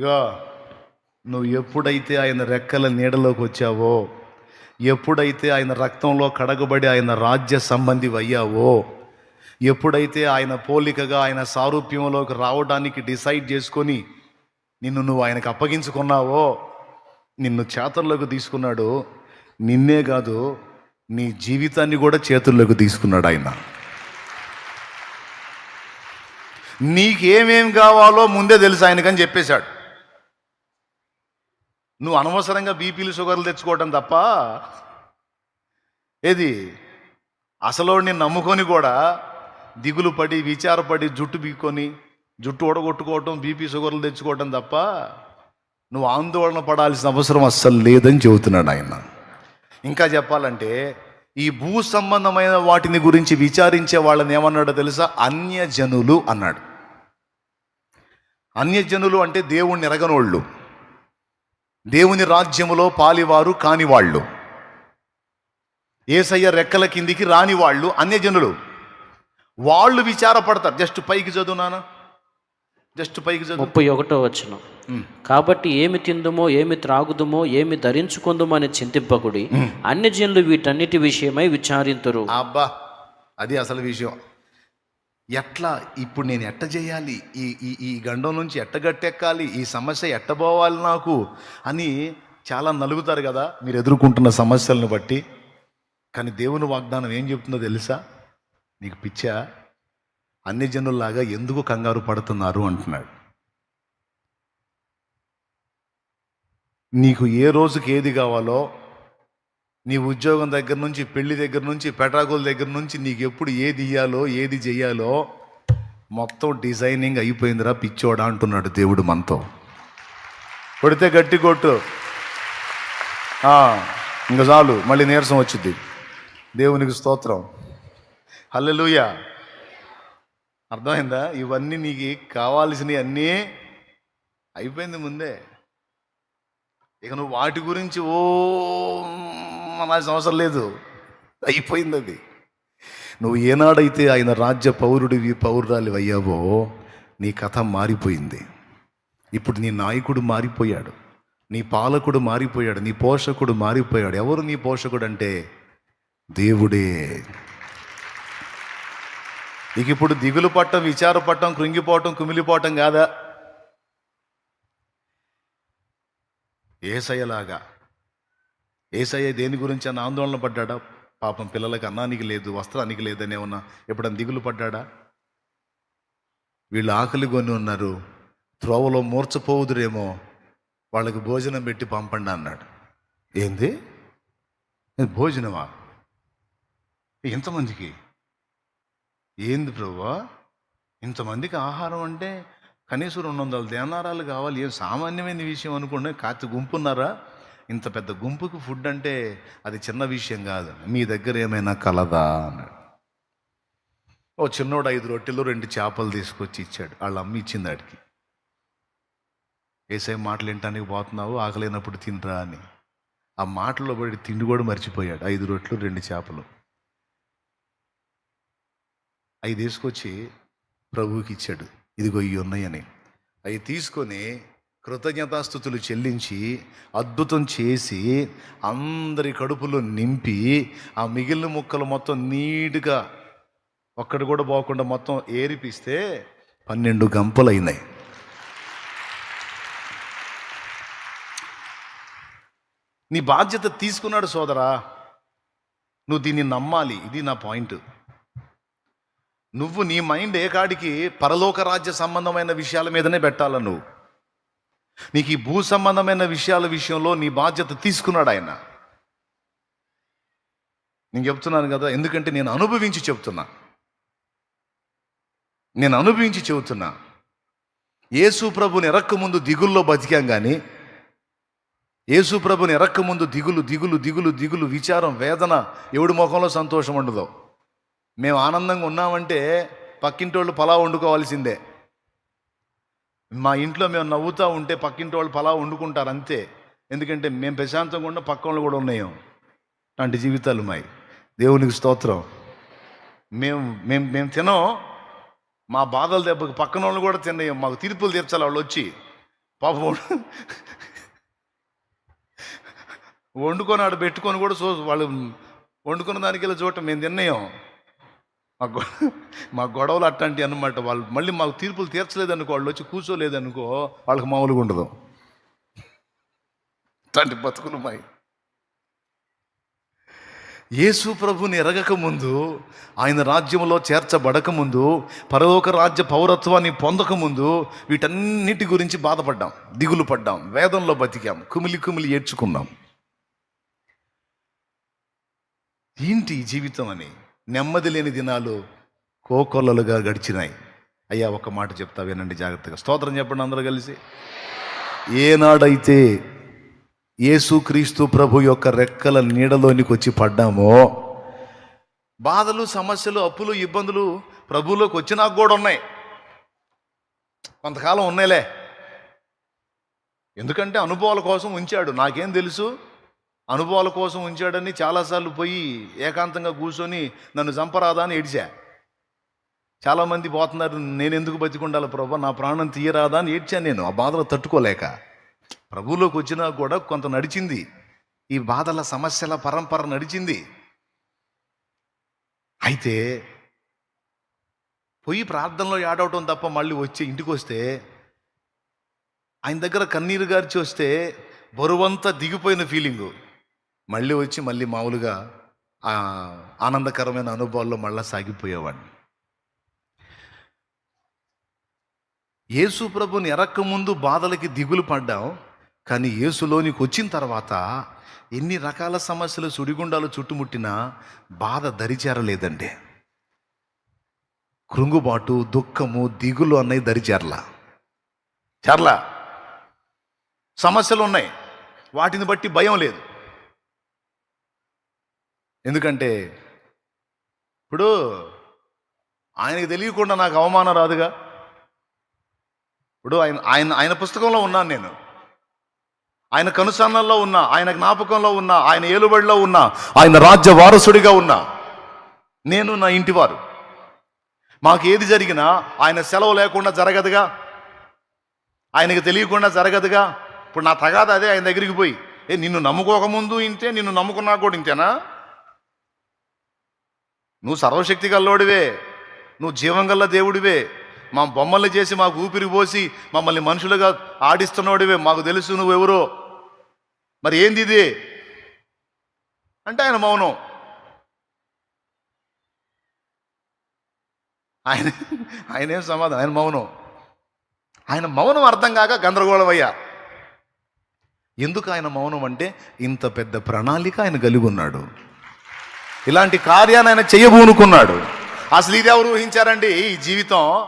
ఇగో నువ్వు ఎప్పుడైతే ఆయన రెక్కల నీడలోకి వచ్చావో ఎప్పుడైతే ఆయన రక్తంలో కడగబడి ఆయన రాజ్య సంబంధి అయ్యావో ఎప్పుడైతే ఆయన పోలికగా ఆయన సారూప్యంలోకి రావడానికి డిసైడ్ చేసుకొని నిన్ను నువ్వు ఆయనకు అప్పగించుకున్నావో నిన్ను చేతల్లోకి తీసుకున్నాడు నిన్నే కాదు నీ జీవితాన్ని కూడా చేతుల్లోకి తీసుకున్నాడు ఆయన. నీకేమేం కావాలో ముందే తెలుసు ఆయనకని చెప్పేశాడు. నువ్వు అనవసరంగా బీపీలు షుగర్లు తెచ్చుకోవటం తప్ప. ఏది? అసలు నేను నమ్ముకొని కూడా దిగులు పడి విచారపడి జుట్టు బీక్కొని జుట్టు ఓడగొట్టుకోవటం బీపీ షుగర్లు తెచ్చుకోవటం తప్ప నువ్వు ఆందోళన పడాల్సిన అవసరం అస్సలు లేదని చెబుతున్నాడు ఆయన. ఇంకా చెప్పాలంటే ఈ భూ సంబంధమైన వాటిని గురించి విచారించే వాళ్ళని ఏమన్నాడో తెలుసా? అన్యజనులు అన్నాడు. అన్యజనులు అంటే దేవుణ్ణి ఎరగనోళ్ళు. దేవుని రాజ్యములో పాలివారు కానివాళ్ళు. ఏసయ్య రెక్కల కిందికి రాని వాళ్ళు అన్యజనులు. వాళ్ళు విచారపడతారు. జస్ట్ పైకి చదువునానా జస్ట్ పైకి చదువు. ముప్పై ఒకటో వచ్చిన కాబట్టి ఏమి తిందుమో ఏమి త్రాగుదుమో ఏమి ధరించుకుందుమో అని చింతింపకుడి అన్ని జనులు వీటన్నిటి విషయమై విచారింతురు. అబ్బా! అది అసలు విషయం. ఎట్లా ఇప్పుడు నేను ఎట్ట చేయాలి? ఈ ఈ ఈ గండం నుంచి ఎట్ట గట్టెక్కాలి? ఈ సమస్య ఎట్టబోవాలి నాకు? అని చాలా నలుగుతారు కదా మీరు ఎదుర్కొంటున్న సమస్యలను బట్టి. కానీ దేవుని వాగ్దానం ఏం చెప్తుందో తెలుసా? నీకు పిచ్చా? అన్ని జనుల్లాగా ఎందుకు కంగారు పడుతున్నారు అంటున్నాడు. నీకు ఏ రోజుకి ఏది కావాలో నీ ఉద్యోగం దగ్గర నుంచి పెళ్ళి దగ్గర నుంచి పెటాకుల దగ్గర నుంచి నీకు ఎప్పుడు ఏది ఇయ్యాలో ఏది చెయ్యాలో మొత్తం డిజైనింగ్ అయిపోయిందిరా పిచ్చోడా అంటున్నాడు దేవుడు మనతో. కొడితే గట్టి కొట్టు. ఇంకా చాలు మళ్ళీ నీరసం వచ్చింది దేవునికి స్తోత్రం. హల్లెలూయ. అర్థమైందా? ఇవన్నీ నీకు కావాల్సినవి అన్నీ అయిపోయింది ముందే. ఇక నువ్వు వాటి గురించి ఓ అనాల్సిన అవసరం లేదు. అయిపోయింది అది. నువ్వు ఏనాడైతే ఆయన రాజ్య పౌరుడివి పౌరురాలి అయ్యావో నీ కథ మారిపోయింది. ఇప్పుడు నీ నాయకుడు మారిపోయాడు. నీ పాలకుడు మారిపోయాడు. నీ పోషకుడు మారిపోయాడు. ఎవరు నీ పోషకుడు అంటే? దేవుడే. నీకు ఇప్పుడు దిగులు పట్టం విచారపట్టం కృంగిపోవటం కుమిలిపోవటం కాదా? ఏసయ్యలాగా. ఏసయ్య దేని గురించి అని ఆందోళన పడ్డాడా? పాపం పిల్లలకి అన్నానికి లేదు వస్త్రానికి లేదని ఏమన్నా ఎప్పుడన్నా దిగులు పడ్డాడా? వీళ్ళు ఆకలి కొని ఉన్నారు త్రోవలో మూర్చపోవుదురేమో వాళ్ళకి భోజనం పెట్టి పంపండి అన్నాడు. ఏంది? భోజనమా? ఇంతమందికి? ఏంది ప్రభువా ఇంతమందికి ఆహారం అంటే కనీసం రెండు వందల దేనారాలు కావాలి ఏం సామాన్యమైన విషయం అనుకోండి కాతి గుంపున్నారా? ఇంత పెద్ద గుంపుకు ఫుడ్ అంటే అది చిన్న విషయం కాదు మీ దగ్గర ఏమైనా కలదా అన్నాడు. ఓ చిన్నోడు ఐదు రొట్టెలు రెండు చేపలు తీసుకొచ్చి ఇచ్చాడు. వాళ్ళ అమ్మ ఇచ్చింది ఆడికి. ఏసే మాటలు వినటానికి పోతున్నావు? ఆకలేనప్పుడు తినరా అని. ఆ మాటల్లో పడి తిండి కూడా మర్చిపోయాడు. ఐదు రొట్టెలు రెండు చేపలు. అవి తీసుకొచ్చి ప్రభువుకి ఇచ్చాడు. ఇదిగో ఇవి ఉన్నాయని. అవి తీసుకొని కృతజ్ఞతాస్థుతులు చెల్లించి అద్భుతం చేసి అందరి కడుపులో నింపి ఆ మిగిలిన ముక్కలు మొత్తం నీట్గా ఒక్కడు కూడా పోకుండా మొత్తం ఏరిపిస్తే పన్నెండు గంపలైనాయి. నీ బాధ్యత తీసుకున్నాడు సోదరా. నువ్వు దీన్ని నమ్మాలి. ఇది నా పాయింట్. నువ్వు నీ మైండ్ ఏ కాడికి పరలోక రాజ్య సంబంధమైన విషయాల మీదనే పెట్టాల నువ్వు? నీకు ఈ భూ సంబంధమైన విషయాల విషయంలో నీ బాధ్యత తీసుకున్నాడు ఆయన. నేను చెప్తున్నాను కదా ఎందుకంటే నేను అనుభవించి చెప్తున్నా. నేను అనుభవించి చెబుతున్నా. యేసు ప్రభుని ఎరక్కముందు దిగుల్లో బతికాం కానీ యేసు ప్రభుని ఎరక్కముందు దిగులు దిగులు దిగులు దిగులు విచారం వేదన ఎవడి ముఖంలో సంతోషం ఉండదు. మేము ఆనందంగా ఉన్నామంటే పక్కింటి వాళ్ళు వండుకోవాల్సిందే. మా ఇంట్లో మేము నవ్వుతూ ఉంటే పక్కింటి వాళ్ళు పలా వండుకుంటారు అంతే. ఎందుకంటే మేము ప్రశాంతంగా ఉన్న పక్క వాళ్ళు కూడా ఉన్నాయం. అలాంటి జీవితాలు మాయి. దేవునికి స్తోత్రం. మేము మేము మేము తినం మా బాధల దెబ్బకి పక్కన వాళ్ళు కూడా తిన్నాం మాకు తీర్పులు తీర్చాలి వాళ్ళు వచ్చి. పాపం వండుకొని ఆడ పెట్టుకొని కూడా చూ వాళ్ళు వండుకున్న దానికి ఇలా చూడటం మేము తిన్నాం మా గొ మా గొడవలు అట్లాంటివి అన్నమాట. వాళ్ళు మళ్ళీ మాకు తీర్పులు తీర్చలేదనుకో వాళ్ళు వచ్చి కూర్చోలేదనుకో వాళ్ళకి మామూలుగా ఉండదు. అట్లాంటి బతుకులు మాయి. యేసు ప్రభుని ఎరగకముందు ఆయన రాజ్యంలో చేర్చబడక ముందు పరలోక రాజ్య పౌరత్వాన్ని పొందక ముందు వీటన్నిటి గురించి బాధపడ్డాం. దిగులు పడ్డాం. వేదంలో బతికాం. కుమిలి కుమిలి ఏడ్చుకున్నాం. ఏంటి జీవితం అని? నెమ్మది లేని దినాలు కోకొల్లలుగా గడిచినాయి. అయ్యా ఒక మాట చెప్తా వినండి జాగ్రత్తగా. స్తోత్రం చెప్పండి అందరూ కలిసి. ఏనాడైతే యేసుక్రీస్తు ప్రభు యొక్క రెక్కల నీడలోనికి వచ్చి పడ్డామో బాధలు సమస్యలు అప్పులు ఇబ్బందులు ప్రభువులోకి వచ్చినాక కూడా ఉన్నాయి. కొంతకాలం ఉన్నాయిలే. ఎందుకంటే అనుభవాల కోసం ఉంచాడు. నాకేం తెలుసు? అనుభవాల కోసం ఉంచాడని చాలాసార్లు పోయి ఏకాంతంగా కూర్చొని నన్ను చంపరాదా అని ఏడిచా. చాలామంది పోతున్నారు నేను ఎందుకు బతికుండాలి ప్రభు? నా ప్రాణం తీయరాదా? అని ఏడ్చాను నేను. ఆ బాధలు తట్టుకోలేక. ప్రభువులోకి వచ్చినా కూడా కొంత నడిచింది. ఈ బాధల సమస్యల పరంపర నడిచింది. అయితే పోయి ప్రార్థనలో ఏడవటం తప్ప మళ్ళీ వచ్చి ఇంటికి వస్తే ఆయన దగ్గర కన్నీరు గార్చి వస్తే బరువంతా దిగిపోయిన ఫీలింగు. మళ్ళీ వచ్చి మళ్ళీ మామూలుగా ఆనందకరమైన అనుభవాల్లో మళ్ళీ సాగిపోయేవాడిని. యేసు ప్రభుని ఎరక్కముందు బాధలకి దిగులు పడ్డాం కానీ యేసులోనికి వచ్చిన తర్వాత ఎన్ని రకాల సమస్యలు సుడిగుండాలు చుట్టుముట్టినా బాధ దరిచేరలేదండి. కృంగుబాటు దుఃఖము దిగులు అన్నవి దరిచేరలా. చేరలా. సమస్యలు ఉన్నాయి. వాటిని బట్టి భయం లేదు. ఎందుకంటే ఇప్పుడు ఆయనకి తెలియకుండా నాకు అవమానం రాదుగా. ఇప్పుడు ఆయన ఆయన ఆయన పుస్తకంలో ఉన్నాను నేను. ఆయన కనుసన్నల్లో ఉన్నా ఆయన జ్ఞాపకంలో ఉన్నా ఆయన ఏలుబడిలో ఉన్నా ఆయన రాజ్య వారసుడిగా ఉన్నా నేను నా ఇంటివారు. మాకు ఏది జరిగినా ఆయన సెలవు లేకుండా జరగదుగా. ఆయనకి తెలియకుండా జరగదుగా. ఇప్పుడు నా తగాద అదే ఆయన దగ్గరికి పోయి ఏ నిన్ను నమ్ముకోకముందు ఇంతే నిన్ను నమ్ముకున్నా కూడా ఇంతేనా? నువ్వు సర్వశక్తి గల్లోడివే. నువ్వు జీవంగల్ల దేవుడివే. మా బొమ్మల్ని చేసి మాకు ఊపిరి పోసి మమ్మల్ని మనుషులుగా ఆడిస్తున్నోడివే. మాకు తెలుసు నువ్వెవరో మరి ఏంది ఇది? అంటే ఆయన మౌనం. ఆయన ఆయన ఏం సమాధానం? ఆయన మౌనం. ఆయన మౌనం అర్థం కాక గందరగోళమయ్యా. ఎందుకు ఆయన మౌనం అంటే ఇంత పెద్ద ప్రణాళిక ఆయన కలిగి ఉన్నాడు. ఇలాంటి కార్యాన్ని ఆయన చేయబూనుకున్నాడు. అసలు ఇది ఎవరు ఊహించారండి? ఈ జీవితం